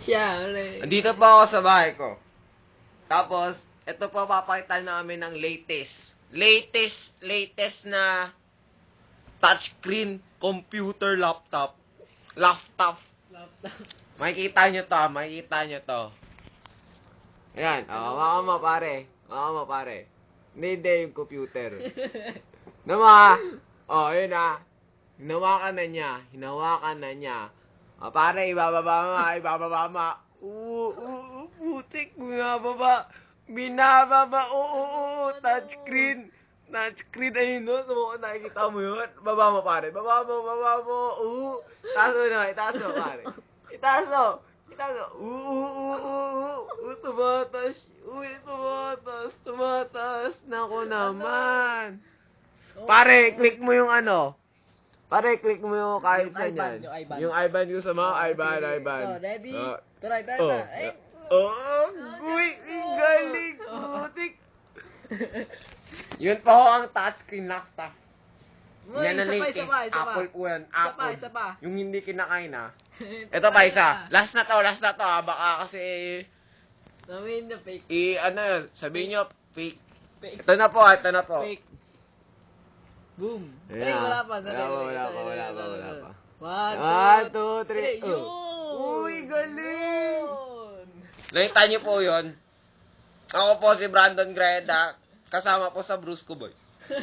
siya. Uli. Andito pa ako sa bahay ko. Tapos, ito pa papakita namin ng latest. Latest, latest na touchscreen computer laptop. Laptop. Laptop. Makikita nyo to, ah, makikita nyo to. Ayan, oh, maka mo pare. Maka mo pare. Hindi, hindi yung computer. Nama, oh, yun ah. Hinawakan na niya, hinawakan na niya. Oh, pare, ibababa mo, ah, ibababa mo. Oo, oo, oo, putik, binababa. Binababa, oo, oo, oo, touchscreen. Touchscreen, ayun no, so, nakikita mo yun. Baba mo, pare. Baba mo, baba mo. Oo. Itaas mo na, itaas mo, pare. Itaas mo. Itaas mo. Oo, oo, oo, oo. Oo, tumatas. Uy, tumatas. Tumatas. Nako naman. Pare, click mo yung ano. Pare, click mo yung kahit Yung saan IBAN, yan. yung IBAN. Yung IBAN yung sa mga IBAN, Sige. IBAN. Oh, ready? Oh. Try, try, Oh. try. Ay. Oh, guy, galing. Putik. Yun pa ho ang touchscreen laptop. Uy, Yan pa, latest. isa pa, isa pa. Apple po yan. Isa pa, Apple. isa pa. Yung hindi kinakain ah. Ito pa isa. Last na to, last na to ah. Baka kasi, Namin na fake. i, ano, sabihin nyo, fake. Fake. Ito na po, ah, ito na po. Fake. Boom. Ay, na. wala pa. Wala pa, wala pa, wala pa, wala pa. One, One, two, three. Yun. Oh. Uy, galing. Yun. Nakita niyo po yun. Ako po si Brandon Greda, kasama po sa Brusco Boy.